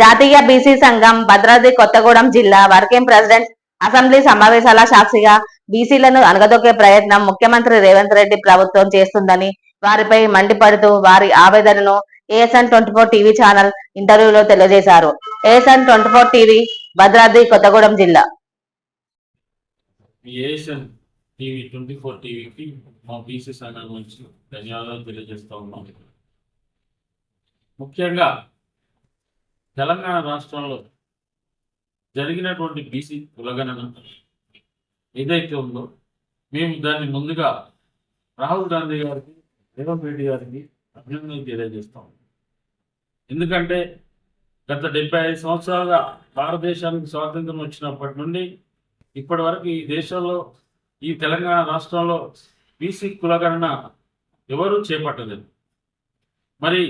జాతీయ బీసీ సంఘం భద్రాద్రి కొత్తగూడెం జిల్లా వర్కింగ్ ప్రెసిడెంట్ అసెంబ్లీ సమావేశాల సాక్షిగా బీసీలను అనగదొక్కే ప్రయత్నం ముఖ్యమంత్రి రేవంత్ రెడ్డి ప్రభుత్వం చేస్తుందని వారిపై మండిపడుతూ వారి ఆవేదనను ASN twenty four TV channel ఇంటర్వ్యూలో తెలియజేశారు. ASN twenty four TV Bhadradri Kothagudem జిల్లా. టీవీ ట్వంటీ ఫోర్ టీవీకి మా బీసీ సంఘం నుంచి ధన్యవాదాలు తెలియజేస్తా ఉన్నాం. ముఖ్యంగా తెలంగాణ రాష్ట్రంలో జరిగినటువంటి బీసీ కులగణన ఏదైతే ఉందో మేము దాన్ని ముందుగా రాహుల్ గాంధీ గారికి రేవంత్ రెడ్డి గారికి అభినందనలు తెలియజేస్తాం. ఎందుకంటే గత డెబ్బై ఐదు సంవత్సరాలుగా భారతదేశానికి స్వాతంత్రం వచ్చినప్పటి నుండి ఇప్పటి వరకు ఈ దేశంలో ఈ తెలంగాణ రాష్ట్రంలో బీసీ కులగణన ఎవరూ చేపట్టలేదు. మరి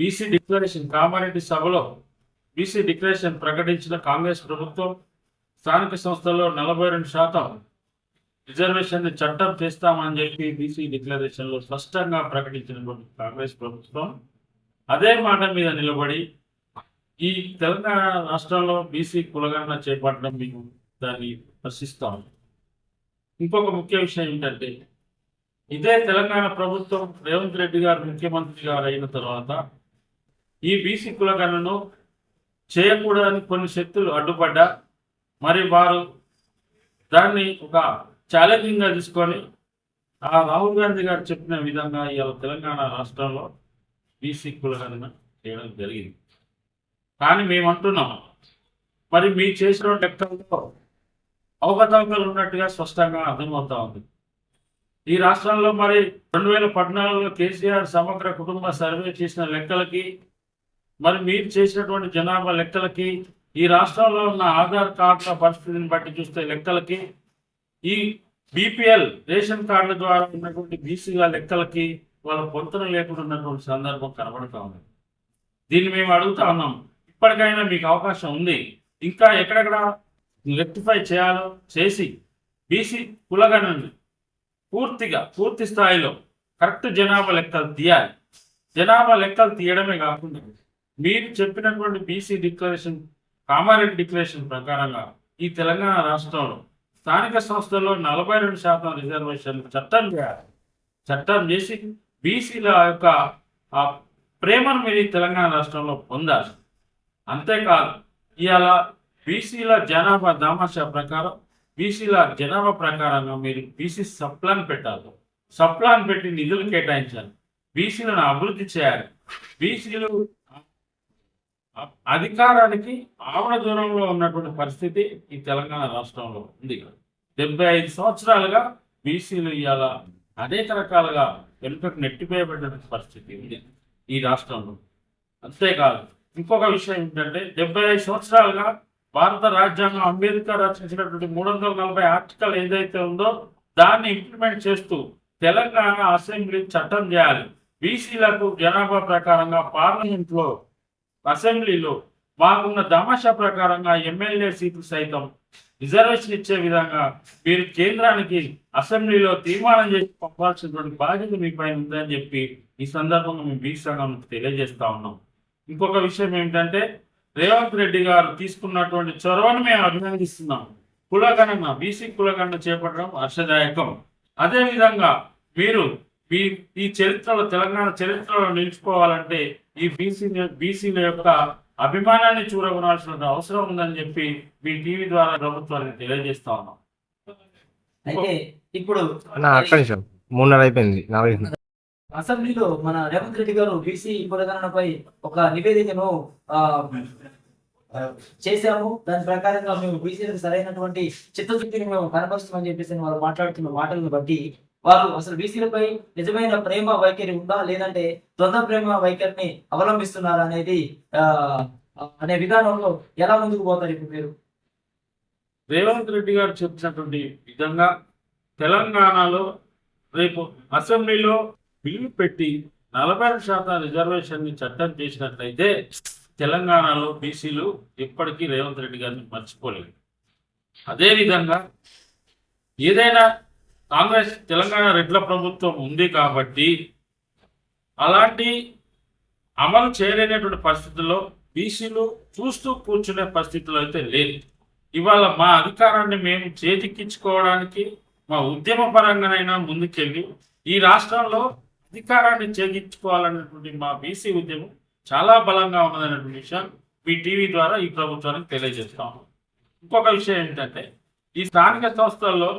బీసీ డిక్లరేషన్ కామారెడ్డి సభలో బీసీ డిక్లరేషన్ ప్రకటించిన కాంగ్రెస్ ప్రభుత్వం స్థానిక సంస్థల్లో నలభై రెండు శాతం రిజర్వేషన్ చట్టం చేస్తామని చెప్పి బీసీ డిక్లరేషన్లో స్పష్టంగా ప్రకటించినటువంటి కాంగ్రెస్ ప్రభుత్వం అదే మాట మీద నిలబడి ఈ తెలంగాణ రాష్ట్రంలో బీసీ కులగణన చేపట్టడం మేము దాన్ని ప్రశ్నిస్తాం ఇంకొక ముఖ్య విషయం ఏంటంటే ఇదే తెలంగాణ ప్రభుత్వం రేవంత్ రెడ్డి గారు ముఖ్యమంత్రి గారు అయిన తర్వాత ఈ బీసీ కులగణను చేయకూడదని కొన్ని శక్తులు అడ్డుపడ్డా మరి వారు దాన్ని ఒక ఛాలెంజింగ్గా తీసుకొని ఆ రాహుల్ గాంధీ గారు చెప్పిన విధంగా ఇవాళ తెలంగాణ రాష్ట్రంలో బీసీ కులగణన చేయడం జరిగింది. కానీ మేమంటున్నాం మరి మీ చేసిన లెక్కల్లో అవకతవకలు ఉన్నట్టుగా స్పష్టంగా అర్థమవుతా ఉంది. ఈ రాష్ట్రంలో మరి రెండు వేల పద్నాలుగులో కేసీఆర్ సమగ్ర కుటుంబ సర్వే చేసిన లెక్కలకి మరి మీరు చేసినటువంటి జనాభా లెక్కలకి ఈ రాష్ట్రంలో ఉన్న ఆధార్ కార్డుల పరిస్థితిని బట్టి చూస్తే లెక్కలకి ఈ బీపీఎల్ రేషన్ కార్డుల ద్వారా ఉన్నటువంటి బీసీల లెక్కలకి వాళ్ళ పొంతన లేకుండా ఉన్నటువంటి సందర్భం కనబడుతూ ఉంది. దీన్ని మేము అడుగుతా ఉన్నాం. ఇప్పటికైనా మీకు అవకాశం ఉంది. ఇంకా ఎక్కడెక్కడ రెక్టిఫై చేయాలో చేసి బీసీ కులగణను పూర్తిగా పూర్తి స్థాయిలో కరెక్ట్ జనాభా లెక్కలు తీయాలి. జనాభా లెక్కలు తీయడమే కాకుండా మీరు చెప్పినటువంటి బీసీ డిక్లరేషన్ కామారెడ్డి డిక్లరేషన్ ప్రకారంగా ఈ తెలంగాణ రాష్ట్రంలో స్థానిక సంస్థల్లో నలభై రెండు శాతం రిజర్వేషన్ చట్టం చేయాలి. చట్టం చేసి బీసీల యొక్క ఆ ప్రేమను మీరు తెలంగాణ రాష్ట్రంలో పొందాలి. అంతేకాదు ఇవాళ బీసీల జనాభా దామాషా ప్రకారం బీసీల జనాభా ప్రకారంగా మీరు బీసీ సప్లాన్ పెట్టాలి. సప్లాన్ పెట్టి నిధులు కేటాయించాలి. బీసీలను అభివృద్ధి చేయాలి. బీసీలు అధికారానికి ఆవణ దూరంలో ఉన్నటువంటి పరిస్థితి ఈ తెలంగాణ రాష్ట్రంలో ఉంది. డెబ్బై ఐదు సంవత్సరాలుగా బీసీలు ఇవాళ అనేక రకాలుగా వెనుకకు నెట్టిపోయబడిన పరిస్థితి ఉంది ఈ రాష్ట్రంలో. అంతేకాదు ఇంకొక విషయం ఏంటంటే డెబ్బై ఐదు సంవత్సరాలుగా భారత రాజ్యాంగం అంబేద్కర్ రచించినటువంటి మూడు వందల నలభై ఆర్టికల్ ఏదైతే ఉందో దాన్ని ఇంప్లిమెంట్ చేస్తూ తెలంగాణ అసెంబ్లీ చట్టం చేయాలి. బీసీలకు జనాభా ప్రకారంగా పార్లమెంట్లో అసెంబ్లీలో మాకున్న తమాషా ప్రకారంగా ఎమ్మెల్యే సీట్లు సైతం రిజర్వేషన్ ఇచ్చే విధంగా మీరు కేంద్రానికి అసెంబ్లీలో తీర్మానం చేసి పంపాల్సినటువంటి బాధ్యత మీ పైన ఉందని చెప్పి ఈ సందర్భంగా మేము బీసీ తెలియజేస్తా ఉన్నాం. ఇంకొక విషయం ఏమిటంటే రేవంత్ రెడ్డి గారు తీసుకున్నటువంటి చొరవను మేము అభినందిస్తున్నాం. కులగణన బీసీ కులగణన చేపట్టడం హర్షదాయకం. అదేవిధంగా మీరు మీ ఈ చరిత్రలో తెలంగాణ చరిత్రలో నిలుచుకోవాలంటే ఈ బీసీ బీసీల యొక్క అభిమానాన్ని చూరగొనాల్సిన అవసరం ఉందని చెప్పి మీ టీవీ ద్వారా ప్రభుత్వానికి తెలియజేస్తా ఉన్నాం. అయితే ఇప్పుడు మూడున్నర అయిపోయింది. అసెంబ్లీలో మన రేవంత్ రెడ్డి గారు బీసీ కులగణనపై ఒక నివేదికను చేశాము. దాని ప్రకారంగా మేము బీసీలకు సరైనటువంటి చిత్తశుద్ధిని మేము కనబరుస్తామని చెప్పేసి వారు మాట్లాడుతున్న మాటలను బట్టి వారు అసలు బీసీలపై నిజమైన ప్రేమ వైఖరి ఉందా? లేదంటే ద్వంద్వ ప్రేమ వైఖరిని అవలంబిస్తున్నారా అనేది అనే విధానంలో ఎలా ముందుకు పోతారు ఇప్పుడు మీరు? రేవంత్ రెడ్డి గారు చెప్పినటువంటి విధంగా తెలంగాణలో రేపు అసెంబ్లీలో బిల్లు పెట్టి నలభై శాతం రిజర్వేషన్ చట్టం చేసినట్లయితే తెలంగాణలో బీసీలు ఎప్పటికీ రేవంత్ రెడ్డి గారిని మర్చిపోలేదు అదేవిధంగా ఏదైనా కాంగ్రెస్ తెలంగాణ రెడ్ల ప్రభుత్వం ఉంది కాబట్టి అలాంటి అమలు చేయలేనటువంటి పరిస్థితుల్లో బీసీలు చూస్తూ కూర్చునే పరిస్థితులు అయితే లేదు ఇవాళ మా అధికారాన్ని మేము చేతికించుకోవడానికి మా ఉద్యమ పరంగానైనా ముందుకెళ్ళి ఈ రాష్ట్రంలో అధికారాన్ని చేజిక్కించుకోవాలనేటువంటి మా బీసీ ఉద్యమం చాలా బలంగా ఉన్నదనేటువంటి విషయం మీ టీవీ ద్వారా ఈ ప్రభుత్వానికి తెలియజేస్తాము ఇంకొక విషయం ఏంటంటే ఈ స్థానిక సంస్థల్లో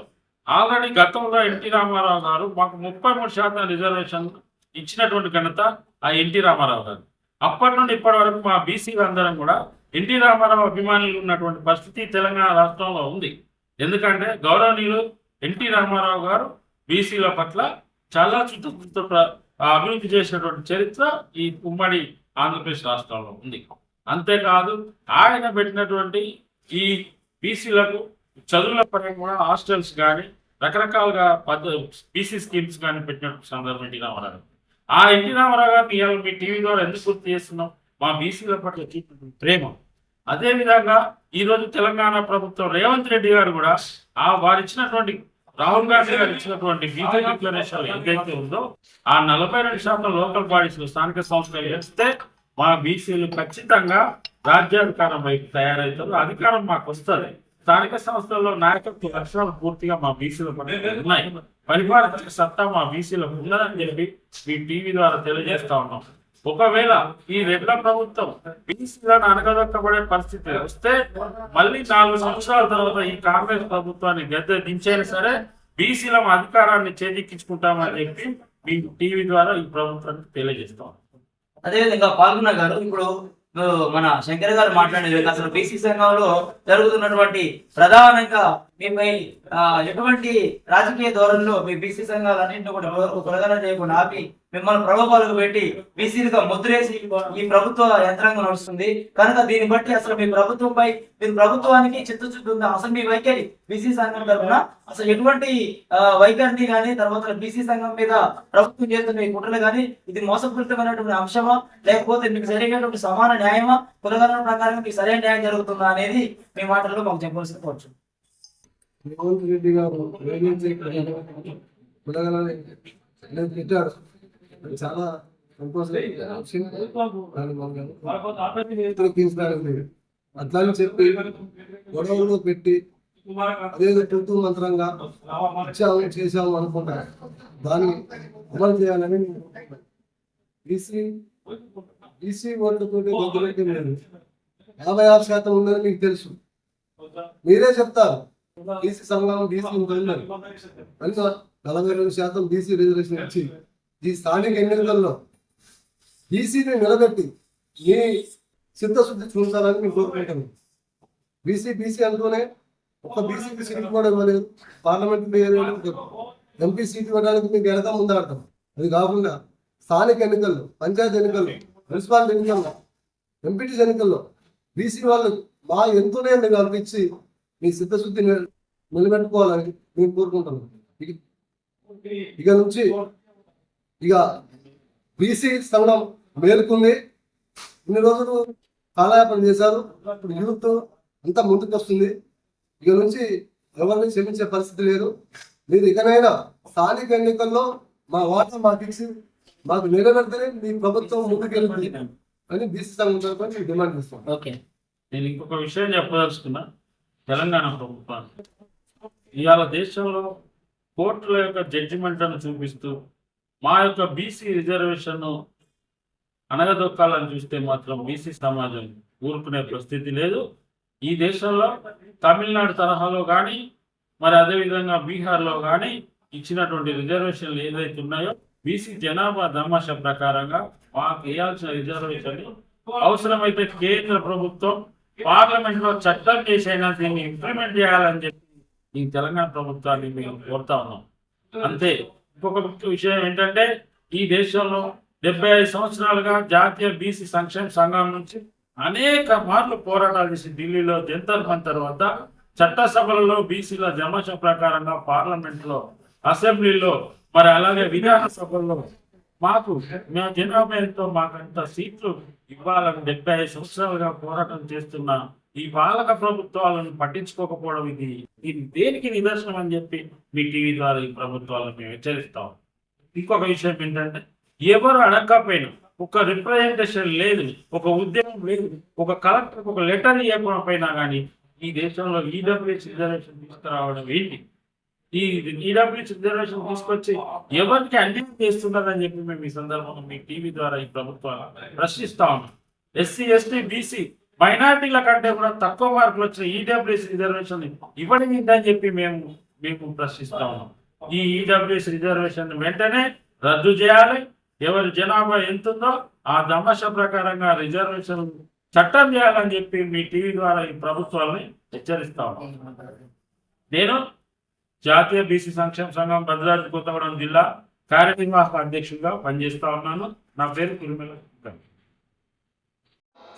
ఆల్రెడీ గతంలో ఎన్టీ రామారావు గారు మాకు ముప్పై మూడు శాతం రిజర్వేషన్ ఇచ్చినటువంటి ఘనత ఆ ఎన్టీ రామారావు గారు అప్పటి నుండి ఇప్పటి వరకు మా బీసీలు అందరం కూడా ఎన్టీ రామారావు అభిమానులు ఉన్నటువంటి పరిస్థితి తెలంగాణ రాష్ట్రంలో ఉంది. ఎందుకంటే గౌరవనీయులు ఎన్టీ రామారావు గారు బీసీల పట్ల చాలా చుట్టూ అభివృద్ధి చేసినటువంటి చరిత్ర ఈ ఉమ్మడి ఆంధ్రప్రదేశ్ రాష్ట్రంలో ఉంది. అంతేకాదు ఆయన పెట్టినటువంటి ఈ బీసీలకు చదువుల పరంగా కూడా హాస్టల్స్ కానీ రకరకాలుగా పద్ధ బీసీ స్కీమ్స్ కానీ పెట్టిన సందర్భం ఎన్టీ రామారావు ఆ ఎన్టీ రామారావు గారిని ఇవాళ మీ టీవీ ద్వారా ఎందుకు గుర్తు చేస్తున్నాం? మా బీసీల పట్ల ప్రేమ. అదే విధంగా ఈ రోజు తెలంగాణ ప్రభుత్వం రేవంత్ రెడ్డి గారు కూడా ఆ వారు ఇచ్చినటువంటి రాహుల్ గాంధీ గారు ఇచ్చినటువంటి బీజే డిక్లరేషన్ ఏదైతే ఉందో ఆ నలభై రెండు శాతం లోకల్ బాడీస్ స్థానిక సంస్థలు వేస్తే మా బీసీలు ఖచ్చితంగా రాజ్యాధికారం వైపు తయారవుతారు అధికారం మాకు వస్తుంది. స్థానిక సంస్థల్లో నాయకత్వ లక్షణాలు పూర్తిగా మా బీసీలో ఉన్నాయి. పరిపాలన సత్తా మా బీసీలకు ఉన్నదని చెప్పి మీ టీవీ ద్వారా తెలియజేస్తా ఉన్నాం. ఒకవేళ ఈ రెడ్ల ప్రభుత్వం బీసీలను అనగదొక్కబడే పరిస్థితి వస్తే మళ్ళీ నాలుగు సంవత్సరాల తర్వాత ఈ కాంగ్రెస్ ప్రభుత్వాన్ని గద్దె దించైనా సరే బీసీల అధికారాన్ని చేజిక్కించుకుంటామని చెప్పి మీ టీవీ ద్వారా ఈ ప్రభుత్వానికి తెలియజేస్తాం అదేవిధంగా పాల్గొన్న గారు ఇప్పుడు మన శంకర్ గారు మాట్లాడేది అసలు బీసీ సంఘంలో జరుగుతున్నటువంటి ప్రధానంగా మీపై ఎటువంటి రాజకీయ ధోరణిలో మీ బీసీ సంఘాలన్నింటినీ కూడా ఎవరికి చేయకుండా ఆపి మిమ్మల్ని ప్రభావాలకు పెట్టి విసిరిగా ముద్రేసి ఈ ప్రభుత్వ యంత్రాంగం నడుస్తుంది. కనుక దీన్ని బట్టి అసలు మీ ప్రభుత్వంపై మీరు ప్రభుత్వానికి చిత్తశుద్ధి ఉందా అసలు మీ వైఖరి బీసీ సంఘం తరఫున అసలు ఎటువంటి వైఖరిని కానీ తర్వాత బీసీ సంఘం మీద ప్రభుత్వం చేస్తున్న ఈ కుట్రలు కానీ ఇది మోసపూరితమైనటువంటి అంశమా? లేకపోతే మీకు సరైనటువంటి సమాన న్యాయమా? కులగణన ప్రకారం మీకు సరైన న్యాయం జరుగుతుందా అనేది మీ మాటల్లో మాకు చెప్పాల్సి కోవచ్చు రేవంత్ రెడ్డి గారు రేవంత్ పెట్టారు చాలా. అట్లానే చెప్పి గొడవలు పెట్టి అదేదో తూతూ మంత్రంగా ఇచ్చాము చేశాము అనుకుంటారు దాన్ని అమలు చేయాలని బీసీ బీసీ ఓట్లతో గొంతుపెట్టి లేదు. యాభై ఆరు శాతం ఉందని మీకు తెలుసు. మీరే చెప్తారు. బీసీ సంఘం బీసీ ఉందని. నలభై రెండు శాతం బీసీ రిజర్వేషన్ ఇచ్చి ఈ స్థానిక ఎన్నికల్లో బీసీని నిలబెట్టి మీ చిత్తశుద్ధి చూస్తారని మేము కోరుకుంటాను బీసీ బీసీ అంటూనే ఒక బీసీకి సీట్ కూడా ఇవ్వలేదు పార్లమెంట్ ఎంపీ సీట్ ఇవ్వడానికి మీకు ఎడతా ముందాడతాం అది కాకుండా స్థానిక ఎన్నికల్లో పంచాయతీ ఎన్నికల్లో మున్సిపాలిటీ ఎన్నికల్లో ఎంపీటీ ఎన్నికల్లో బీసీ వాళ్ళు మా ఎంతోనే మీకు అనిపించి మీ సిద్ధశుద్ధి నిలబెట్టుకోవాలని మేము కోరుకుంటున్నాం. ఇక నుంచి ఇక బీసీ సంఘం మేలుకుంది. ఇన్ని రోజులు కాలయాపన చేశారు. ఇప్పుడు యూత్ అంతా ముందుకు వస్తుంది. ఇక నుంచి ఎవరిని క్షమించే పరిస్థితి లేదు. మీరు ఇకనైనా స్థానిక ఎన్నికల్లో మా వాటా మాకు ఇచ్చి మాకు నిలబెడితేనే మీ ప్రభుత్వం ముందుకెళ్తుంది అని బీసీ సంఘం తరఫున మేము డిమాండ్ చేస్తాం ఓకే. నేను ఇంకొక విషయం చెప్పదలుచుకున్నా. తెలంగాణ ప్రభుత్వానికి ఇవాళ దేశంలో కోర్టుల యొక్క జడ్జిమెంట్లను చూపిస్తూ మా యొక్క బీసీ రిజర్వేషన్ అనగదొక్కాలని చూస్తే మాత్రం బీసీ సమాజం ఊరుకునే పరిస్థితి లేదు. ఈ దేశంలో తమిళనాడు తరహాలో కానీ మరి అదేవిధంగా బీహార్లో కానీ ఇచ్చినటువంటి రిజర్వేషన్లు ఏదైతే ఉన్నాయో బీసీ జనాభా దమాష ప్రకారంగా మాకు వేయాల్సిన రిజర్వేషన్ అవసరమైతే కేంద్ర ప్రభుత్వం పార్లమెంట్లో చట్టం చేసైనా దీన్ని ఇంప్లిమెంట్ చేయాలని చెప్పి ఈ తెలంగాణ ప్రభుత్వాన్ని మేము కోరుతా ఉన్నాం. అంతే. ఇంకొక ముఖ్య విషయం ఏంటంటే ఈ దేశంలో డెబ్బై ఐదు సంవత్సరాలుగా జాతీయ బీసీ సంక్షేమ సంఘం నుంచి అనేక మార్లు పోరాటాలు చేసి ఢిల్లీలో జంతర్ మంతర్ వద్ద చట్టసభలలో బీసీల జమాష ప్రకారంగా పార్లమెంట్లో అసెంబ్లీలో మరి అలాగే విధానసభల్లో మాకు మేము జనాభా మాకు మాకంత సీట్లు ఇవ్వాలని డెబ్బై ఐదు సంవత్సరాలుగా పోరాటం చేస్తున్న ఈ పాలక ప్రభుత్వాలను పట్టించుకోకపోవడం ఇది. దీని దేనికి నిదర్శనం అని చెప్పి మీ టీవీ ద్వారా ఈ ప్రభుత్వాలను మేము హెచ్చరిస్తాం. ఇంకొక విషయం ఏంటంటే ఎవరు అడగకపోయినా ఒక రిప్రజెంటేషన్ లేదు ఒక ఉద్యమం లేదు ఒక కలెక్టర్ ఒక లెటర్ ఇవ్వకపోయినా కానీ ఈ దేశంలో ఈడబ్ల్యూఎస్ రిజర్వేషన్ తీసుకురావడం ఏంటి? ఈ ఈడబ్ల్యూఎస్ రిజర్వేషన్ తీసుకొచ్చి ఎవరికి అన్యాయం చేస్తున్నారని చెప్పి మేము ఈ సందర్భంగా మీ టీవీ ద్వారా ఈ ప్రభుత్వాన్ని ప్రశ్నిస్తా ఉన్నాం. ఎస్సీ ఎస్టీ బీసీ మైనార్టీల కంటే కూడా తక్కువ మార్కులు వచ్చిన ఈడబ్ల్యూఎస్ రిజర్వేషన్ ఇవ్వడం ఏంటని చెప్పి మేము మేము ప్రశ్నిస్తా ఉన్నాం. ఈ ఈడబ్ల్యూఎస్ రిజర్వేషన్ వెంటనే రద్దు చేయాలి. ఎవరి జనాభా ఎంత ఉందో ఆ దమశ ప్రకారంగా రిజర్వేషన్ చట్టం చేయాలని చెప్పి మీ టీవీ ద్వారా ఈ ప్రభుత్వాలని హెచ్చరిస్తా ఉన్నాం. నేను జాతీయ బీసీ సంక్షేమ సంఘం భద్రాద్రి కొత్తగూడెం జిల్లా కార్యనిర్వాహక అధ్యక్షుడిగా పనిచేస్తా ఉన్నాను. నా పేరు తిరుమల